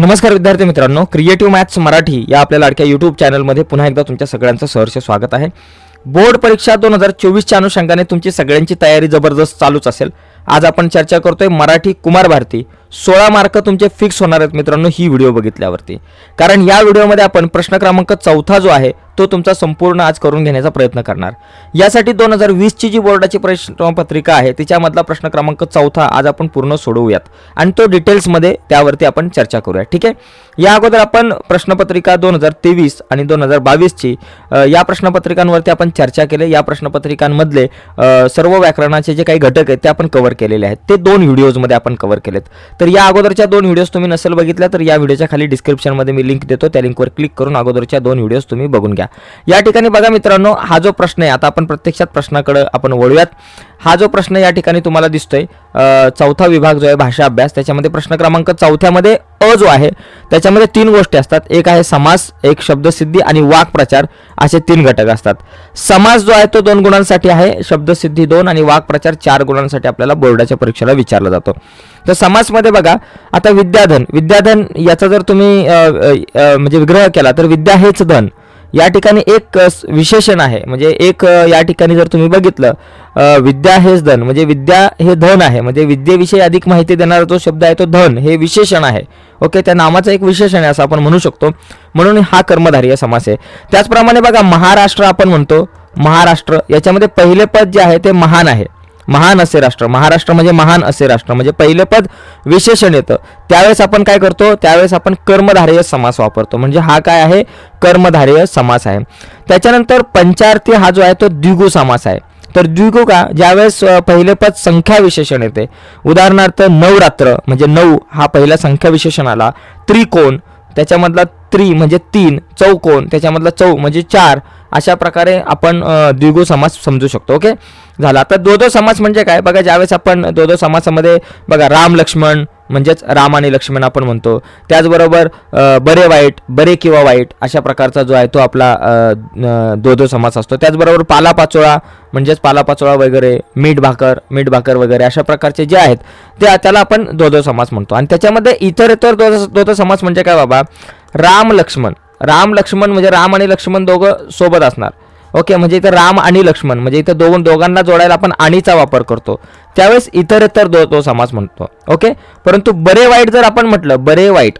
नमस्कार विद्यार्थी मित्रांनो क्रिएटिव्ह मॅथ्स मराठी या आपल्या लाडक्या यूट्यूब चॅनलमध्ये पुन्हा एकदा तुमच्या सगळ्यांचं सहर्ष स्वागत आहे. बोर्ड परीक्षा दोन हजार चोवीसच्या अनुषंगाने तुमची सगळ्यांची तयारी जबरदस्त चालूच असेल. आज आपण चर्चा करतोय मराठी कुमार भारती. सोळा मार्क तुमचे फिक्स होणार आहेत मित्रांनो ही व्हिडिओ बघितल्यावरती. कारण या व्हिडिओमध्ये आपण प्रश्न क्रमांक चौथा जो आहे तो तुमचा संपूर्ण आज करून घेण्याचा प्रयत्न करणार. यासाठी दोन हजार वीसची जी बोर्डाची प्रश्नपत्रिका आहे तिच्यामधला प्रश्न क्रमांक चौथा आज आपण पूर्ण सोडवूयात. आणि तो डिटेल्समध्ये त्यावरती आपण चर्चा करूया. ठीक आहे? या अगोदर आपण प्रश्नपत्रिका दोन हजार तेवीस आणि दोन हजार बावीसची या प्रश्नपत्रिकांवरती आपण चर्चा केली. या प्रश्नपत्रिकांमधले सर्व व्याकरणाचे जे काही घटक आहेत ते आपण कव्हर केलेले आहेत. ते दोन व्हिडिओजमध्ये आपण कव्हर केलेत. तर या अगोदरच्या दोन व्हिडिओज तुम्ही नसेल बघितल्या तर या व्हिडिओच्या खाली डिस्क्रिप्शनमध्ये मी लिंक देतो. त्या लिंकवर क्लिक करून अगोदरच्या दोन व्हिडिओज तुम्ही बघून घ्या. या ठिकाणी बघा मित्रांनो हा जो प्रश्न आहे आता आपण प्रत्यक्षात प्रश्नाकडे आपण वळूयात. हा जो प्रश्न या ठिकाणी तुम्हाला दिसतोय चौथा विभाग जो आहे भाषा अभ्यास त्याच्यामध्ये प्रश्न क्रमांक चौथ्यामध्ये अ जो आहे त्याच्यामध्ये तीन गोष्टी असतात. एक आहे समास एक शब्दसिद्धी आणि वाक्प्रचार असे तीन घटक असतात. समास जो आहे तो दोन गुणांसाठी आहे शब्दसिद्धी दोन आणि वाक्प्रचार चार गुणांसाठी आपल्याला बोर्डाच्या परीक्षेला विचारला जातो. तर समासमध्ये बघा आता विद्याधन विद्याधन याचा जर तुम्ही म्हणजे विग्रह केला तर विद्या हेच धन. या ठिकाणी एक स- विशेषण आहे. म्हणजे एक या ठिकाणी जर तुम्ही बघितलं विद्या हेच धन. म्हणजे विद्या हे धन आहे. म्हणजे विद्येविषयी अधिक माहिती देणारा जो शब्द आहे तो धन. हे विशेषण आहे. ओके? त्या नामाचं एक विशेषण आहे असं आपण म्हणू शकतो. म्हणून हा कर्मधारीय समास आहे. त्याचप्रमाणे बघा महाराष्ट्र आपण म्हणतो. महाराष्ट्र याच्यामध्ये पहिले पद जे आहे ते महान आहे. महान असे राष्ट्र. महाराष्ट्र म्हणजे महान असे राष्ट्र. म्हणजे पहिलं पद विशेषण येतं. त्यावेळेस आपण काय करतो? त्यावेळेस आपण कर्मधारेय समास वापरतो. म्हणजे हा काय आहे? कर्मधारेय समास आहे. त्याच्यानंतर पंचार्थी हा जो आहे तो द्विगु समास आहे. तर द्विगु का? ज्यावेळेस पहिले पद संख्या विशेषण येते. उदाहरणार्थ नवरात्र म्हणजे नऊ हा पहिला संख्या विशेषण आला. त्रिकोण त्याच्यामधला त्रि म्हणजे तीन. चौकोन त्याच्यामधला चौ म्हणजे चार. अशा प्रकारे आपण द्विगु समास समजू शकतो ओके? झाला. आता दोदो समास म्हणजे काय? बघा ज्यावेळेस आपण दोदो समासामध्ये बघा राम लक्ष्मण म्हणजेच राम आणि लक्ष्मण आपण म्हणतो. त्याचबरोबर बरे वाईट बरे किंवा वाईट अशा प्रकारचा जो आहे तो आपला दो दो समास असतो. त्याचबरोबर पालापाचोळा म्हणजेच पालापाचोळा वगैरे मीठ भाकर मीठ भाकर वगैरे अशा प्रकारचे जे आहेत ते त्याला आपण दोदो समास म्हणतो. आणि त्याच्यामध्ये इतर इतर दो दो समास म्हणजे काय बाबा? राम लक्ष्मण. राम लक्ष्मण म्हणजे राम आणि लक्ष्मण दोघं सोबत असणार. ओके म्हणजे इथं राम आणि लक्ष्मण म्हणजे इथं दोन दोघांना जोडायला आपण आणीचा वापर करतो. त्यावेळेस इतर इतर दो तो समास म्हणतो. ओके? परंतु बरे वाईट जर आपण म्हटलं बरे वाईट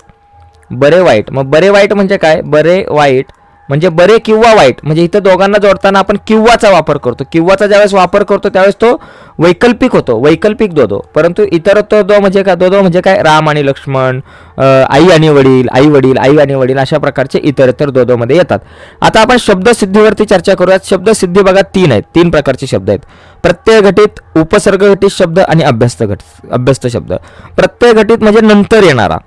बरे वाईट मग बरे वाईट म्हणजे काय? बरे वाईट म्हणजे बरे किंवा वाईट. म्हणजे इथं दोघांना जोडताना आपण किंवाचा वापर करतो. किंवाचा ज्यावेळेस वापर करतो त्यावेळेस तो वैकल्पिक होतो. वैकल्पिक दोदो. परंतु इतर तो दो म्हणजे काय दोदो म्हणजे काय? राम आणि लक्ष्मण आई आणि वडील आई वडील आई आणि वडील अशा प्रकारचे इतर इतर दोदोमध्ये येतात. आता आपण शब्दसिद्धीवरती चर्चा करूयात. शब्दसिद्धी बघा तीन आहेत. तीन प्रकारचे शब्द आहेत. प्रत्यय घटित उपसर्ग घटित शब्द आणि अभ्यस्त घट अभ्यस्त शब्द. प्रत्यय घटित म्हणजे नंतर येणारा.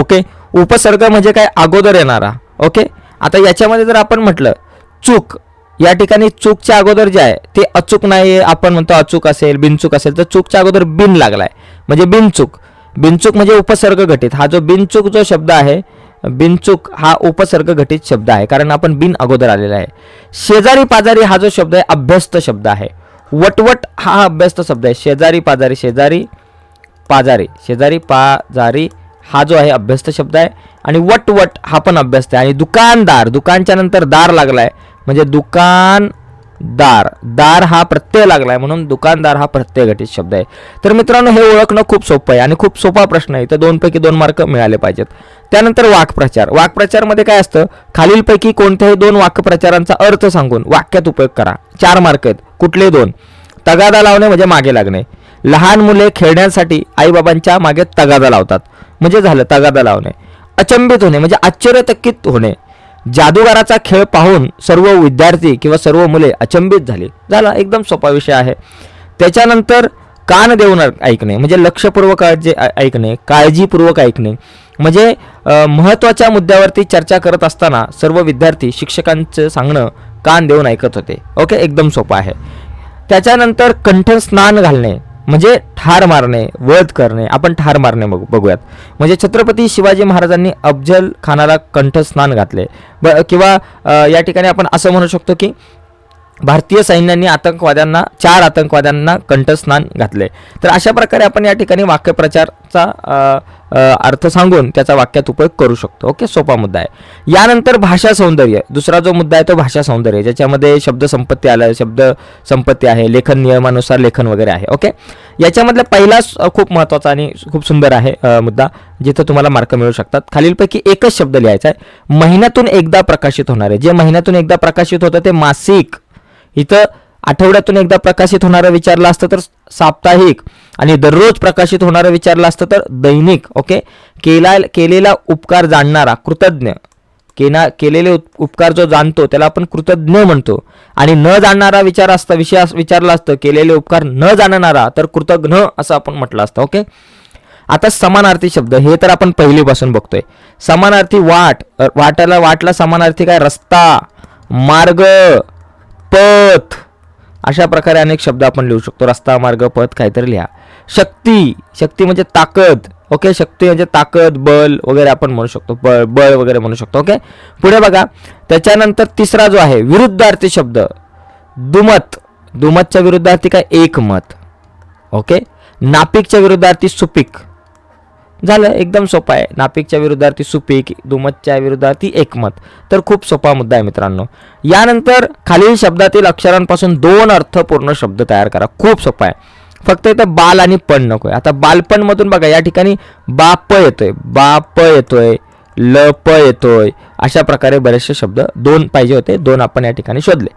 ओके? उपसर्ग म्हणजे काय? अगोदर येणारा. ओके? आता याच्यामध्ये जर आपण म्हटलं चूक या ठिकाणी चूकच्या अगोदर जे आहे ते अचूक नाही आपण म्हणतो अचूक असेल बिनचूक असेल तर चूकच्या अगोदर बिन लागलाय. म्हणजे बिनचूक. बिनचूक म्हणजे उपसर्ग घटित. हा जो बिनचूक जो शब्द आहे बिनचूक हा उपसर्ग घटित शब्द आहे कारण आपण बिन अगोदर आलेला आहे. शेजारी पाजारी हा जो शब्द आहे अभ्यस्त शब्द आहे. वटवट हा अभ्यस्त शब्द आहे. शेजारी पाजारी शेजारी पाजारी. शेजारी पाजारी हा जो आहे अभ्यस्त शब्द आहे. आणि वट वट हा पण अभ्यस्त आहे. आणि दुकानदार दुकानच्या नंतर दार लागलाय. म्हणजे दुकानदार दार हा प्रत्यय लागलाय म्हणून दुकानदार हा प्रत्यय घटित शब्द आहे. तर मित्रांनो हे ओळखणं खूप सोपं आहे आणि खूप सोपा प्रश्न आहे. तर दोनपैकी दोन मार्क मिळाले पाहिजेत. त्यानंतर वाक्प्रचार वाक्प्रचारमध्ये काय असतं? खालीलपैकी कोणत्याही दोन वाक्यप्रचारांचा अर्थ सांगून वाक्यात उपयोग करा. चार मार्क आहेत. कुठले दोन? तगादा लावणे म्हणजे मागे लागणे. लहान मुले खेळण्यासाठी आईबाबांच्या मागे तगादा लावतात. म्हणजे झालं तगादा लावणे अचंबित होणे म्हणजे आश्चर्यचकित होणे. जादूगाराचा खेळ पाहून सर्व विद्यार्थी किंवा सर्व मुले अचंबित झाली. झाला एकदम सोपा विषय आहे. त्याच्यानंतर कान देऊन ऐकणे म्हणजे लक्षपूर्वक जे ऐकणे काळजीपूर्वक ऐकणे. म्हणजे महत्त्वाच्या मुद्द्यावरती चर्चा करत असताना सर्व विद्यार्थी शिक्षकांचं सांगणं कान देऊन ऐकत होते. ओके? एकदम सोपं आहे. त्याच्यानंतर कंठस्नान घालणे. म्हणजे ठार मारणे वध करणे आपण ठार मारणे बघू बघूयात. म्हणजे छत्रपती शिवाजी महाराजांनी अफजल खानाला कंठस्नान घातले. ब किंवा या ठिकाणी आपण असं म्हणू शकतो की भारतीय सैन्यांनी आतंकवाद्यांना चार आतंकवाद्यांना कंठस्नान घातले. तर अशा प्रकारे आपण या ठिकाणी वाक्यप्रचारचा अर्थ सांगून त्याचा वाक्यात उपयोग करू शकतो. ओके? सोपा मुद्दा आहे. यानंतर भाषा सौंदर्य. दुसरा जो मुद्दा आहे तो भाषा सौंदर्य. ज्याच्यामध्ये शब्द संपत्ती आलं शब्द संपत्ती आहे लेखन नियमानुसार लेखन वगैरे आहे. ओके? याच्यामधला पहिला खूप महत्त्वाचा आणि खूप सुंदर आहे मुद्दा जिथं तुम्हाला मार्क मिळू शकतात. खालीलपैकी एकच शब्द लिहायचा आहे. महिन्यातून एकदा प्रकाशित होणारे जे महिन्यातून एकदा प्रकाशित होतं ते मासिक. इथं आठवड्यातून एकदा प्रकाशित होणारं विचारलं असतं तर साप्ताहिक. आणि दररोज प्रकाशित होणारं विचारलं असतं तर दैनिक ओके केला केलेला उपकार जाणणारा कृतज्ञ. केना केलेले उप- उपकार जो जाणतो त्याला आपण कृतज्ञ म्हणतो. आणि न जाणणारा विचार असता विषय विचारला असतं केलेले उपकार न जाणणारा तर कृतज्ञ असं आपण म्हटलं असतं ओके आता समानार्थी शब्द हे तर आपण पहिलीपासून बघतोय. समानार्थी वाट वाटाला वाटला समानार्थी काय? रस्ता मार्ग पथ. अशा प्रकारे अनेक शब्द आपण लिहू शकतो. रस्ता मार्ग पथ काहीतरी लिहा. शक्ती. शक्ती म्हणजे ताकद. ओके? शक्ती म्हणजे ताकद बल वगैरे आपण म्हणू शकतो. बळ बळ वगैरे म्हणू शकतो. ओके? पुढे बघा. त्याच्यानंतर तिसरा जो आहे विरुद्धार्थी शब्द. दुमत. दुमतच्या विरुद्धार्थी काय? एकमत ओके? नापिकच्या विरुद्धार्थी सुपीक. झालं? एकदम सोपा आहे. नापिकच्या विरुद्धार्थी सुपीक दुमतच्या विरुद्धार्थी एकमत तर खूप सोपा मुद्दा आहे मित्रांनो. यानंतर खालील शब्दातील अक्षरांपासून दोन अर्थपूर्ण शब्द तयार करा. खूप सोपा आहे. फक्त इथं बाल आणि पण नकोय. आता बालपण मधून बघा या ठिकाणी बाप येतोय. बाप येतोय ल प येतोय अशा प्रकारे बरेचसे शब्द दोन पाहिजे होते दोन आपण या ठिकाणी शोधले.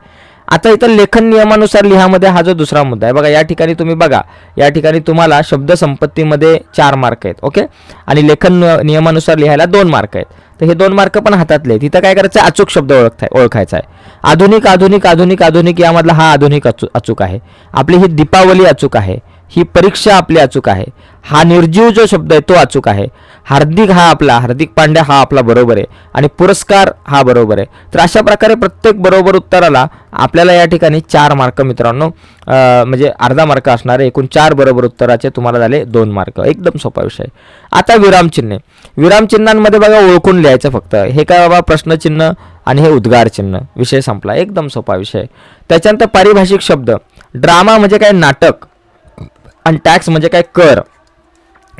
आता इथं लेखन नियमानुसार लिहामध्ये हा जो दुसरा मुद्दा आहे बघा या ठिकाणी तुम्ही बघा या ठिकाणी तुम्हाला शब्दसंपत्तीमध्ये चार मार्क आहेत ओके? आणि लेखन नियमानुसार लिहायला दोन मार्क आहेत. तर हे दोन मार्क पण हातातले आहेत. काय करायचं? आहे? अचूक शब्द ओळखताय ओळखायचा आहे. आधुनिक आधुनिक आधुनिक आधुनिक यामधला हा आधुनिक अचू अचूक आहे. आपली ही दीपावली अचूक आहे. ही परीक्षा आपली अचूक आहे. हा निर्जीव जो शब्द आहे तो अचूक आहे. हार्दिक हा आपला हार्दिक पांड्या हा आपला बरोबर आहे. आणि पुरस्कार हा बरोबर आहे. तर अशा प्रकारे प्रत्येक बरोबर उत्तराला आपल्याला या ठिकाणी चार मार्क मित्रांनो म्हणजे अर्धा मार्क असणारे एकूण चार बरोबर उत्तराचे तुम्हाला झाले दोन मार्क. एकदम सोपा विषय. आता विरामचिन्हे विरामचिन्हांमध्ये बघा ओळखून लिहायचं फक्त. हे काय बाबा प्रश्नचिन्ह आणि हे उद्गार चिन्ह. विषय संपला. एकदम सोपा विषय. त्याच्यानंतर पारिभाषिक शब्द. ड्रामा म्हणजे काय नाटक. आणि टॅक्स म्हणजे काय कर.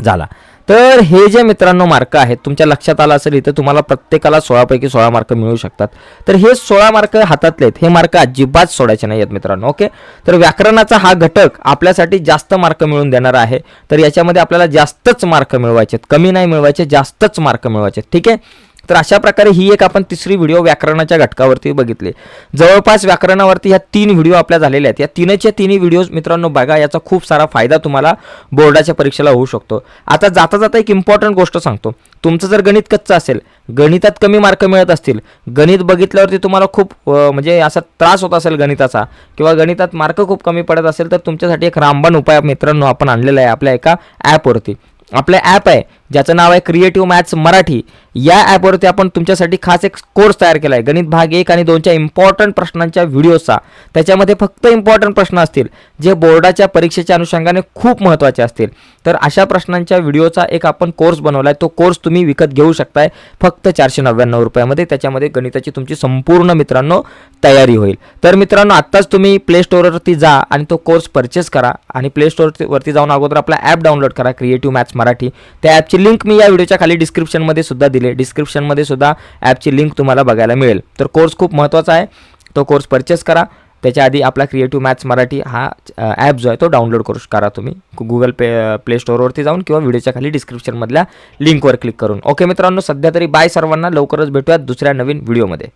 झाला. तर हे जे मित्रांनो मार्क आहेत तुमच्या लक्षात आलं असेल इथं तुम्हाला प्रत्येकाला सोळापैकी सोळा मार्क मिळू शकतात. तर हे सोळा मार्क हातातले आहेत हे मार्क अजिबात सोडायचे नाही आहेत मित्रांनो ओके? तर व्याकरणाचा हा घटक आपल्यासाठी जास्त मार्क मिळून देणारा आहे. तर याच्यामध्ये आपल्याला जास्तच मार्क मिळवायचे कमी नाही मिळवायचे जास्तच मार्क मिळवायचे आहेत ठीक आहे? तर अशा प्रकारे ही एक आपण तिसरी व्हिडिओ व्याकरणाच्या घटकावरती बघितली. जवळपास व्याकरणावरती ह्या तीन व्हिडिओ आपल्या झालेल्या आहेत. या तीनच्या तिन्ही व्हिडिओज मित्रांनो बघा याचा खूप सारा फायदा तुम्हाला बोर्डाच्या परीक्षेला होऊ शकतो. आता जाता जाता एक इम्पॉर्टंट गोष्ट सांगतो. तुमचं जर गणित कच्चं असेल गणितात कमी मार्क मिळत असतील गणित बघितल्यावरती तुम्हाला खूप म्हणजे असा त्रास होत असेल गणिताचा किंवा गणितात मार्क खूप कमी पडत असेल तर तुमच्यासाठी एक रामबाण उपाय मित्रांनो आपण आणलेला आहे आपल्या एका ॲपवरती आपलं ॲप आहे ज्याचं नाव आहे क्रिएटिव्ह मॅथ्स मराठी. या ॲपवरती आपण तुमच्यासाठी खास एक कोर्स तयार केला आहे गणित भाग एक आणि दोनच्या इम्पॉर्टंट प्रश्नांच्या व्हिडिओचा त्याच्यामध्ये फक्त इम्पॉर्टंट प्रश्न असतील जे बोर्डाच्या परीक्षेच्या अनुषंगाने खूप महत्त्वाचे असतील. तर अशा प्रश्नांच्या व्हिडिओचा एक आपण कोर्स बनवला आहे तो कोर्स तुम्ही विकत घेऊ शकताय. फक्त चारशे नव्याण्णव रुपयामध्ये. त्याच्यामध्ये गणिताची तुमची संपूर्ण मित्रांनो तयारी होईल. तर मित्रांनो आत्ताच तुम्ही प्ले स्टोअरवरती जा आणि तो कोर्स परचेस करा. आणि प्ले स्टोअरवरती जाऊन अगोदर आपला ॲप डाउनलोड करा. Creative maths Marathi. त्या ॲपची लिंक मी या व्हिडिओच्या खाली डिस्क्रिप्शनमध्ये सुद्धा दिली. डिस्क्रिप्शनमध्ये सुद्धा ॲपची लिंक तुम्हाला बघायला मिळेल. तर कोर्स खूप महत्त्वाचा आहे. तो कोर्स परचेस करा. त्याच्या आधी आपला क्रिएटिव्ह मॅथ्स मराठी हा ॲप जो आहे तो डाउनलोड करू करा तुम्ही. गुगल पे प्ले स्टोअरवरती जाऊन किंवा व्हिडिओच्या खाली डिस्क्रिप्शनमधल्या लिंकवर क्लिक करून. ओके मित्रांनो सध्या तरी बाय सर्वांना. लवकरच भेटूयात दुसऱ्या नवीन व्हिडिओमध्ये.